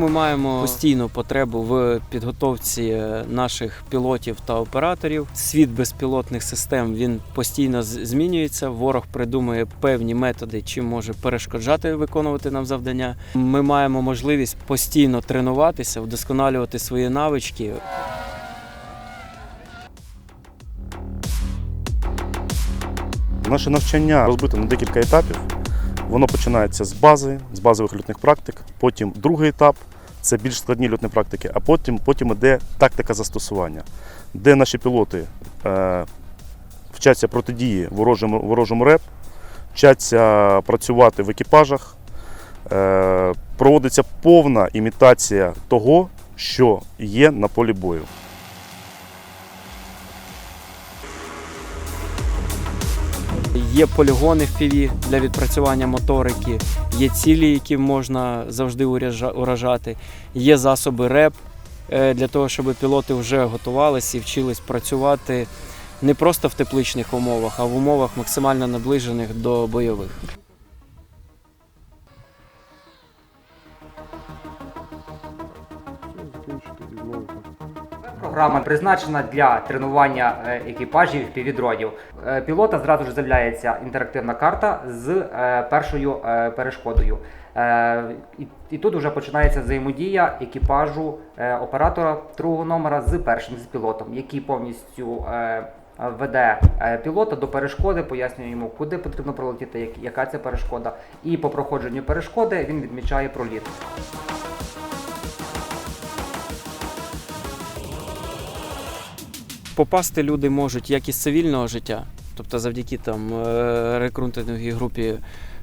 Ми маємо постійну потребу в підготовці е, наших пілотів та операторів. Світ безпілотних систем він постійно змінюється. Ворог придумує певні методи, чим може перешкоджати виконувати нам завдання. Ми маємо можливість постійно тренуватися, вдосконалювати свої навички. Наше навчання розбито на декілька етапів. Воно починається з бази, з базових льотних практик. Потім другий етап це більш складні льотні практики, а потім, потім іде тактика застосування, де наші пілоти е, вчаться протидії ворожому, ворожому реп, вчаться працювати в екіпажах, е, проводиться повна імітація того, що є на полі бою. Є полігони в піві для відпрацювання моторики, є цілі, які можна завжди уражати, є засоби РЕП е, для того, щоб пілоти вже готувалися і вчились працювати не просто в тепличних умовах, а в умовах максимально наближених до бойових. Програма призначена для тренування е, екіпажів півдронів. Е, Пілота зразу ж з'являється інтерактивна карта з е, першою перешкодою. І, тут вже починається взаємодія екіпажу оператора другого номера з першим з пілотом, який повністю веде пілота до перешкоди, пояснює йому, куди потрібно пролетіти, яка це перешкода. І по проходженню перешкоди він відмічає проліт. Попасти люди можуть як із цивільного життя, тобто завдяки там е, рекрутинговій групі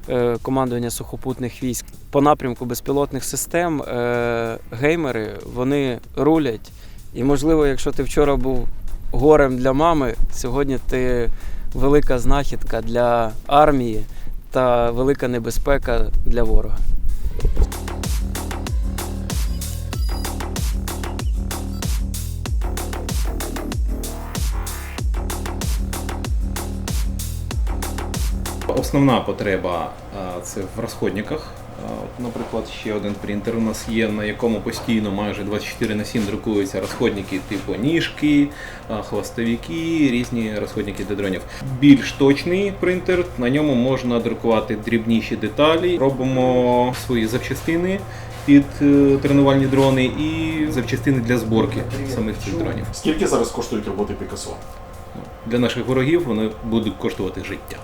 е, командування сухопутних військ по напрямку безпілотних систем. е, Геймери вони рулять. І можливо, якщо ти вчора був горем для мами, сьогодні ти велика знахідка для армії та велика небезпека для ворога. Основна потреба це в розходниках. Наприклад, ще один принтер у нас є, на якому постійно майже 24 на 7 друкуються розходники типу ніжки, хвостовики, різні розходники для дронів. Більш точний принтер, на ньому можна друкувати дрібніші деталі. Робимо свої запчастини під е, тренувальні дрони і запчастини для зборки самих цих дронів. Скільки зараз коштують роботи Пікассо? Для наших ворогів вони будуть коштувати життя.